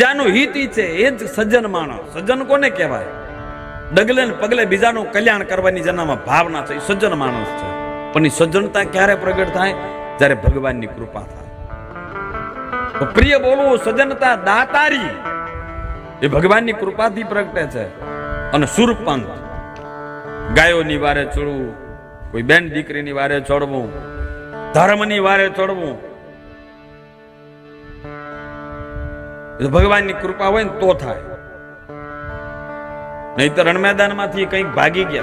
બીજાનું હિત છે, એ જ સજ્જન માણસ. સજ્જન કોને કહેવાય? ડગલે ને પગલે બીજાનું કલ્યાણ કરવાની જેનામાં ભાવના છે એ સજ્જન માણસ છે. પણ એ સજ્જનતા ક્યારે પ્રગટ થાય? જ્યારે ભગવાનની કૃપા થાય. પ્રિય બોલવું, સજ્જનતા દાતારી. એ ભગવાનની કૃપાથી પ્રગટે છે. અને સુરપંથ. ગાયોની વારે ચડવું, કોઈ બેન દીકરીની વારે ચડવું, ધર્મની વારે ચડવું એ તો ભગવાનની કૃપા હોય ને તો થાય. નહીં તો રણમેદાનમાંથી કંઈક ભાગી ગયા.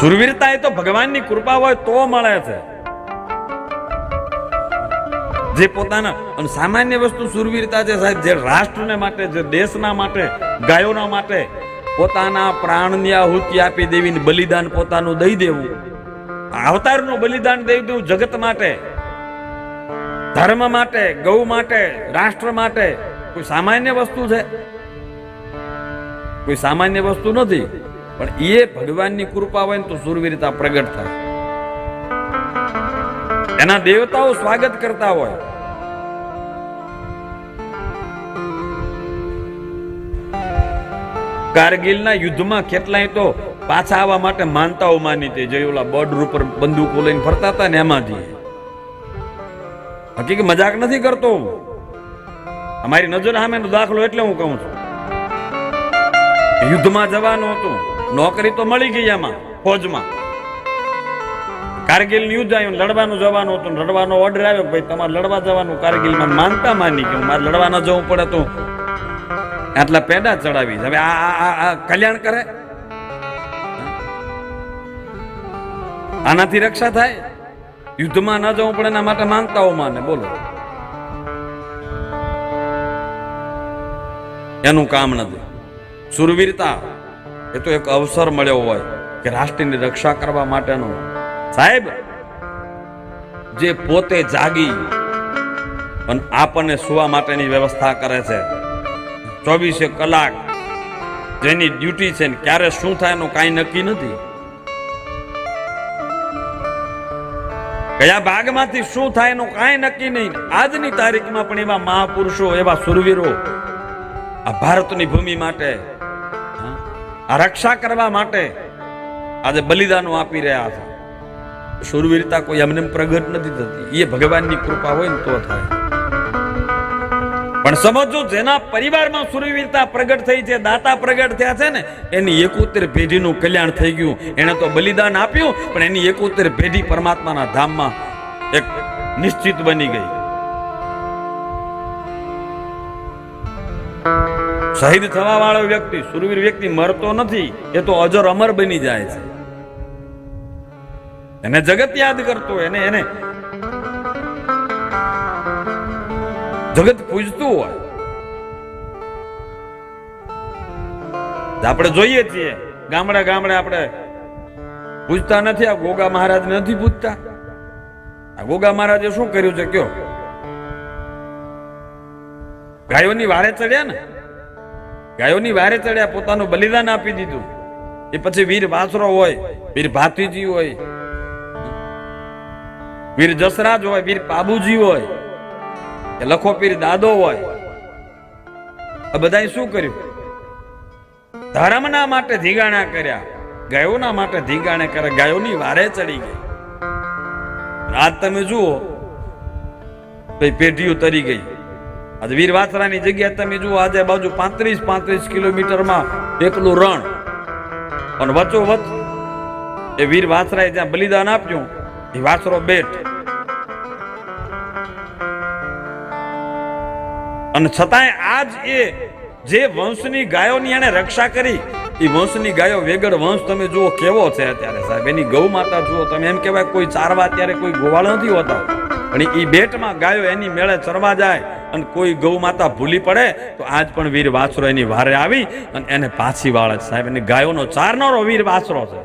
સુરવીરતા એ તો ભગવાનની કૃપા હોય તો મળે છે. જે પોતાના અને સામાન્ય વસ્તુ સુરવીરતા છે સાહેબ, જે રાષ્ટ્રને માટે, જે દેશના માટે, ગાયોના માટે, પોતાના પ્રાણની આહુતિ આપી દેવીને બલિદાન પોતાનું દઈ દેવું. અવતારનું બલિદાન દઈ દેવું જગત માટે, ધર્મ માટે, ગૌ માટે, રાષ્ટ્ર માટે કોઈ સામાન્ય વસ્તુ છે? કોઈ સામાન્ય વસ્તુ નથી, પણ એ ભગવાનની કૃપા હોય ને તો સુરવીરતા પ્રગટ થાય. એના દેવતાઓ સ્વાગત કરતા હોય. કારગિલના યુદ્ધમાં કેટલાય તો પાછા આવવા માટે માનતાઓ માની તે જે ઓલા બોર્ડર ઉપર બંદૂકો લઈને ફરતા હતા ને એમાંથી. હકીકત મજાક નથી કરતો. અમારી નજર સામેનો દાખલો એટલે હું કહું છું. યુદ્ધમાં જવાનું હતું. નોકરી તો મળી ગઈ એમાં ફોજમાં. કારગિલ યુદ્ધ આવ્યું લડવાનું જવાનું હતું લડવાનો ઓર્ડર આવ્યો ભાઈ તમારે લડવા જવાનું કારગિલમાં માનતા માની કે મારે લડવા ન જવું પડે તો આટલા પેડા ચડાવી હવે આ કલ્યાણ કરે? આનાથી રક્ષા થાય? યુદ્ધમાં ન જવું પડે એના માટે માનતાઓ માને, બોલો. એનું કામ નથી સુરવીરતા, એ તો એક અવસર મળ્યો હોય કે રાષ્ટ્રની રક્ષા કરવા માટેનો. સાહેબ, જે પોતે જાગી અને આપણને સુવા માટેની વ્યવસ્થા કરે છે. ચોવીસે કલાક જેની ડ્યુટી છે ને ક્યારે શું થાય એનું કાંઈ નક્કી નથી. કયા ભાગમાંથી શું થાય એનું કાંઈ નક્કી નહીં. આજની તારીખમાં પણ એવા મહાપુરુષો, એવા સુરવીરો આ ભારતની ભૂમિ માટે આ રક્ષા કરવા માટે આજે બલિદાનો આપી રહ્યા છે. સુરવીરતા કોઈ એમને એમ પ્રગટ નથી થતી. એ ભગવાનની કૃપા હોય ને તો થાય. પણ સમજો, જેના પરિવારમાં સુરવીરતા પ્રગટ થઈ છે, દાતા પ્રગટ થયા છે ને, એની એકોતેર પેઢીનું કલ્યાણ થઈ ગયું. એને તો બલિદાન આપ્યું, પણ એની એકોતેર પેઢી પરમાત્માના ધામમાં એક નિશ્ચિત બની ગઈ. શહીદ થવા વાળો વ્યક્તિ, સુરવીર વ્યક્તિ મરતો નથી, એ તો અજર અમર બની જાય છે. એને જગત યાદ કરતો એને એને જગત પૂજતું હોય. આપણે જોઈએ છીએ, ગામડે ગામડે આપણે પૂજતા નથી, આ ગોગા મહારાજ નથી પૂજતા. આ ગોગા મહારાજે શું કર્યું છે કયો? ગાયોની વારે ચડ્યા ને? ગાયોની વારે ચડ્યા, પોતાનું બલિદાન આપી દીધું. એ પછી વીર વાસરો હોય, વીર ભાતીજી હોય, વીર જસરાજ હોય, વીર પાબુજી હોય લખો પીર દાદો હોય. આ બધાએ શું કર્યું? ધર્મના માટે ધીગાણા કર્યા. ગાયોના માટે ધીગાણે કર્યા. ગાયોની વારે ચડી ગઈ. આજ તમે જુઓ. ભાઈ પેઢીઓ તરી ગઈ. આજે વીર વાસરાની જગ્યા તમે જુઓ, આજે બાજુ પાંત્રીસ પાંત્રીસ કિલોમીટરમાં એકલું રણ. અને વચ્ચો વચ એ વીર વાસરાએ જ્યાં બલિદાન આપ્યું, એ વાસરો બેટ અને છતાંય આજ એ જે વંશની ગાયોની એને રક્ષા કરી, એ વંશની ગાયો વેગળ વંશ તમે જુઓ કેવો છે અત્યારે સાહેબ. એની ગૌ માતા જુઓ તમે. એમ કહેવાય કોઈ ચારવા ત્યારે કોઈ ગોવાળ નથી હોતા. પણ એ બેટમાં ગાયો એની મેળે ચરવા જાય અને કોઈ ગૌ માતા ભૂલી પડે, તો આજ પણ વીર વાસરો એની વારે આવી અને એને પાછી વાળે સાહેબ. એની ગાયોનો ચારનારો વીર વાસરો છે.